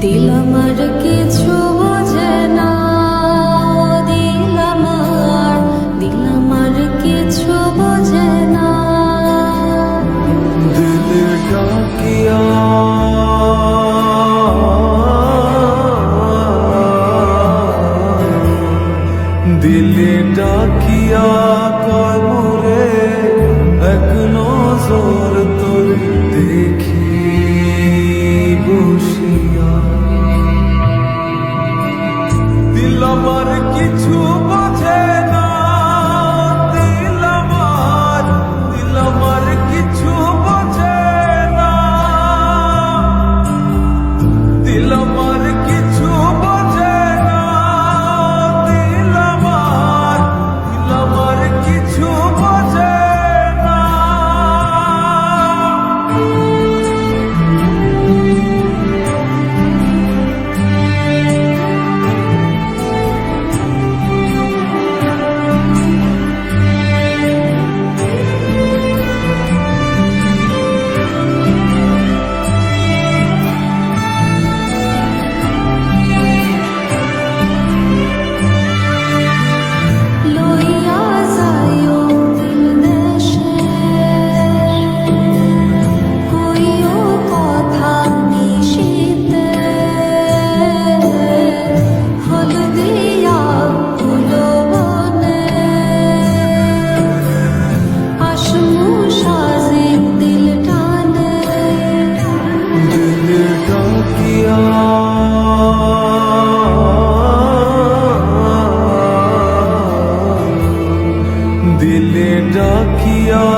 দিল আমার কিছু বোঝে না। দিল আমার দিল আমার কিছু বোঝে না। দিলের ডাকিয়া দিলে ডাকিয়া। আমার কিছু বোঝে ডাকিয়া